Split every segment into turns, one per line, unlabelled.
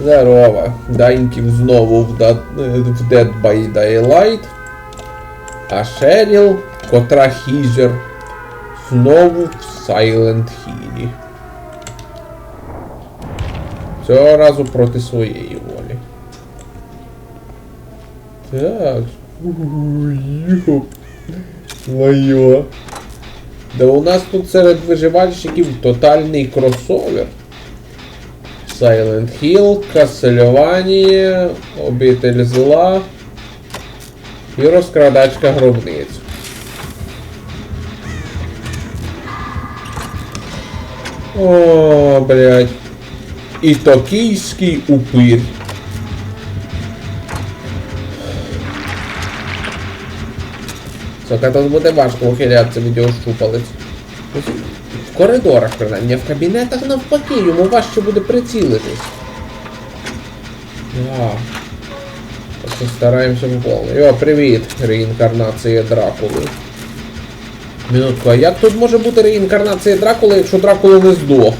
Здорово. Даньків знову в, да... в Dead by Daylight. А Шеріл, котра хізер, знову в Silent Hill. Цього разу проти своєї волі. Так. Йоп. Моє. Да у нас тут серед виживальщиків тотальний кросовер. Silent Hill, Castlevania, Обитель зла і розкрадачка гробниць. О, блядь. І токійський упир. Сука, тут буде важко ухилятися від його щупалець. В коридорах, принаймні, в кабінетах навпаки, йому важче буде прицілитись. А. Просто стараємося повно. О, привіт, реінкарнація Дракули. Минутку, а як тут може бути реінкарнація Дракули, якщо Дракула не здох?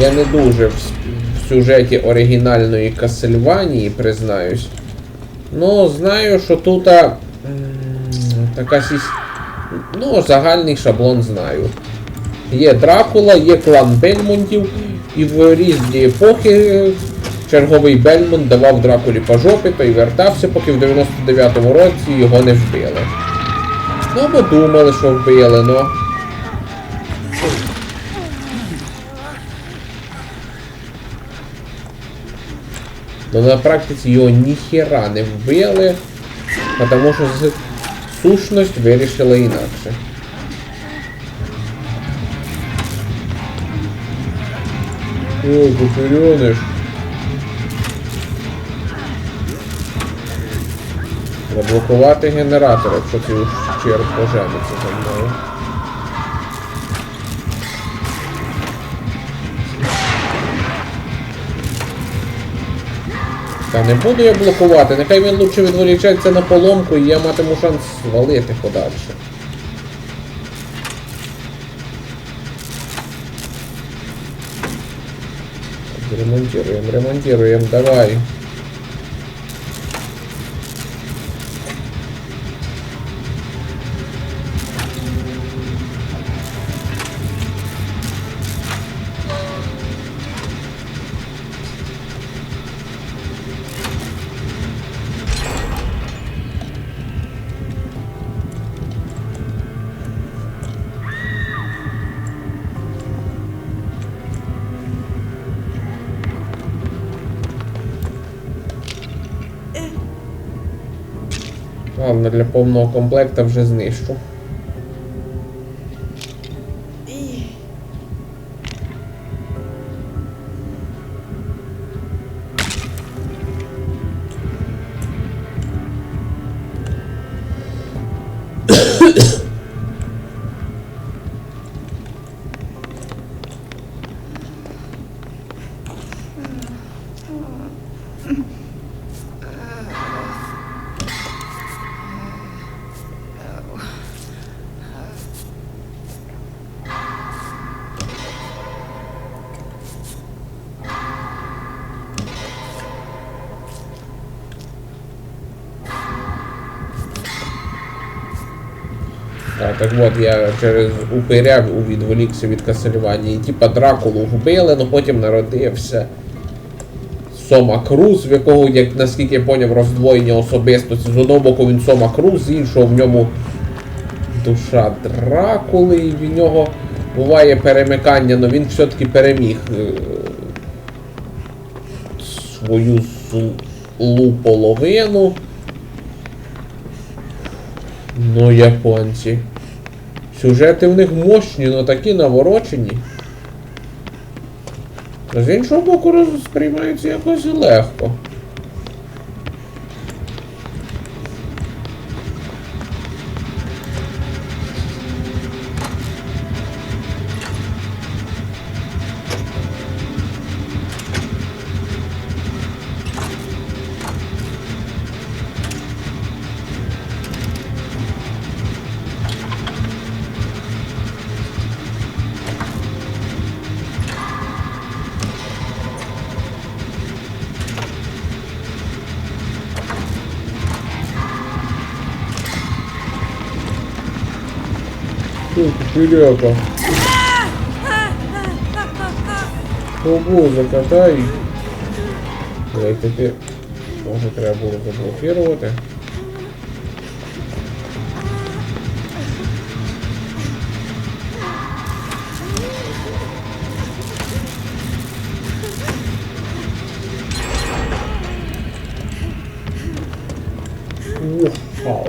Я не дуже в сюжеті оригінальної Касельванії, признаюсь. Ну, знаю, що тут а, така сісь... Ну, загальний шаблон знаю. Є Дракула, є клан Бельмонтів, і в різні епохи черговий Бельмонт давав Дракулі по жопі, той вертався, поки в 99-му році його не вбили. Ну, ми думали, що вбили, ну. Но на практиці його ніхера не вбили, тому що сущність вирішила інакше. Ой, куферениш. Заблокувати генератор, якщо ти уж черг пожениться за мною. Та не буду я блокувати, нехай він лучше відволічається на поломку і я матиму шанс валити подальше. Ремонтируємо, ремонтируємо, давай. Ладно, для повного комплекта вже знищу. Так от, я через упиря відволікся від Касельванії. Типа Дракулу вбили, але потім народився Сома Круз, в якого, як наскільки я поняв, роздвоєння особистості. З одного боку він Сома Круз, з іншого в ньому душа Дракули, і в нього буває перемикання, але він все-таки переміг е, свою злу половину. Ну, японці. Сюжети в них мощні, но такі наворочені. З іншого боку роз- сприймаються якось легко. Шпиляка. Ого, закатай. Блять, таки. Може треба було заблокувати. Вау.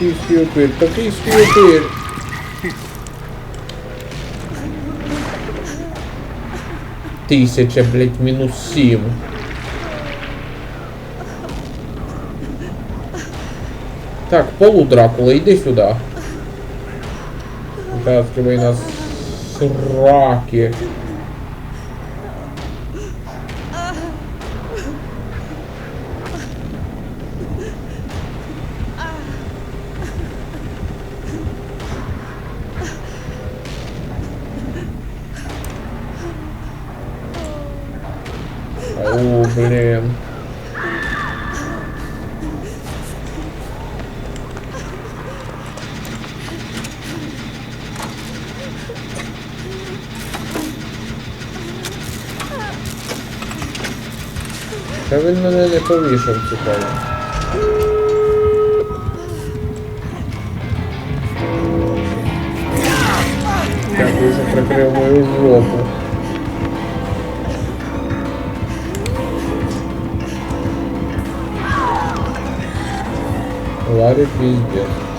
Такий скілпир, такий скілпир. Тисяча, блять, мінус сім. Так, полу Дракула, иди сюда. Вытаскивай нас сраки. блин. Та він мене не повішав, цікаво. Дякую, що прикрив мою жопу. Why did we just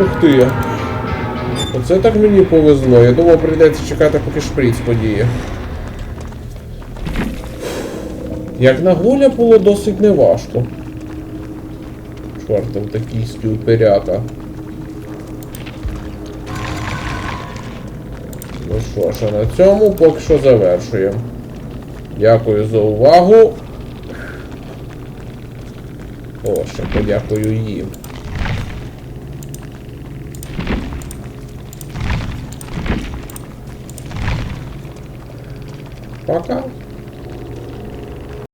Ух ти. Оце так мені повезло. Я думав, прийдеться чекати, поки шприц подіє. Як на гуля було досить неважко. Чортом такий співпирята. Ну що ж, а на цьому поки що завершуємо. Дякую за увагу. О, ще подякую їм. walk up.